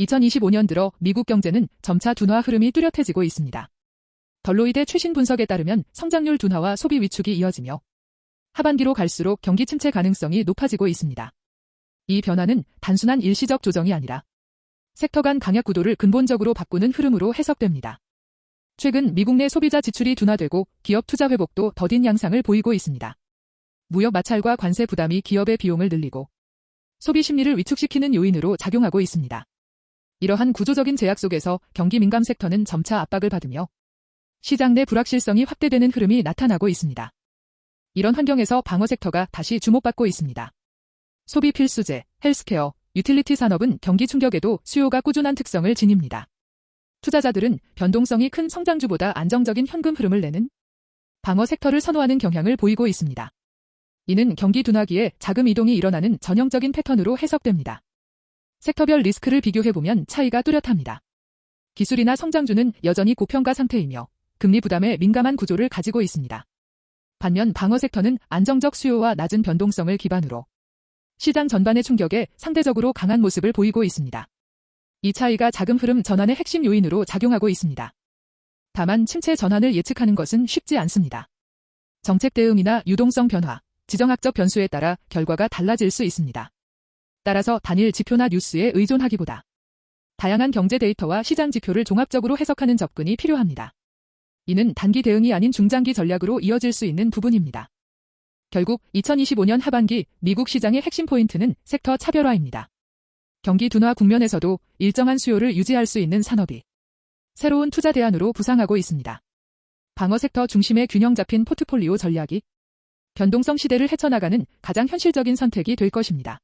2025년 들어 미국 경제는 점차 둔화 흐름이 뚜렷해지고 있습니다. 덜로이드 최신 분석에 따르면 성장률 둔화와 소비 위축이 이어지며 하반기로 갈수록 경기 침체 가능성이 높아지고 있습니다. 이 변화는 단순한 일시적 조정이 아니라 섹터 간 강약 구도를 근본적으로 바꾸는 흐름으로 해석됩니다. 최근 미국 내 소비자 지출이 둔화되고 기업 투자 회복도 더딘 양상을 보이고 있습니다. 무역 마찰과 관세 부담이 기업의 비용을 늘리고 소비 심리를 위축시키는 요인으로 작용하고 있습니다. 이러한 구조적인 제약 속에서 경기 민감 섹터는 점차 압박을 받으며 시장 내 불확실성이 확대되는 흐름이 나타나고 있습니다. 이런 환경에서 방어 섹터가 다시 주목받고 있습니다. 소비 필수재, 헬스케어, 유틸리티 산업은 경기 충격에도 수요가 꾸준한 특성을 지닙니다. 투자자들은 변동성이 큰 성장주보다 안정적인 현금 흐름을 내는 방어 섹터를 선호하는 경향을 보이고 있습니다. 이는 경기 둔화기에 자금 이동이 일어나는 전형적인 패턴으로 해석됩니다. 섹터별 리스크를 비교해보면 차이가 뚜렷합니다. 기술이나 성장주는 여전히 고평가 상태이며 금리 부담에 민감한 구조를 가지고 있습니다. 반면 방어 섹터는 안정적 수요와 낮은 변동성을 기반으로 시장 전반의 충격에 상대적으로 강한 모습을 보이고 있습니다. 이 차이가 자금 흐름 전환의 핵심 요인으로 작용하고 있습니다. 다만 침체 전환을 예측하는 것은 쉽지 않습니다. 정책 대응이나 유동성 변화, 지정학적 변수에 따라 결과가 달라질 수 있습니다. 따라서 단일 지표나 뉴스에 의존하기보다 다양한 경제 데이터와 시장 지표를 종합적으로 해석하는 접근이 필요합니다. 이는 단기 대응이 아닌 중장기 전략으로 이어질 수 있는 부분입니다. 결국 2025년 하반기 미국 시장의 핵심 포인트는 섹터 차별화입니다. 경기 둔화 국면에서도 일정한 수요를 유지할 수 있는 산업이 새로운 투자 대안으로 부상하고 있습니다. 방어 섹터 중심의 균형 잡힌 포트폴리오 전략이 변동성 시대를 헤쳐나가는 가장 현실적인 선택이 될 것입니다.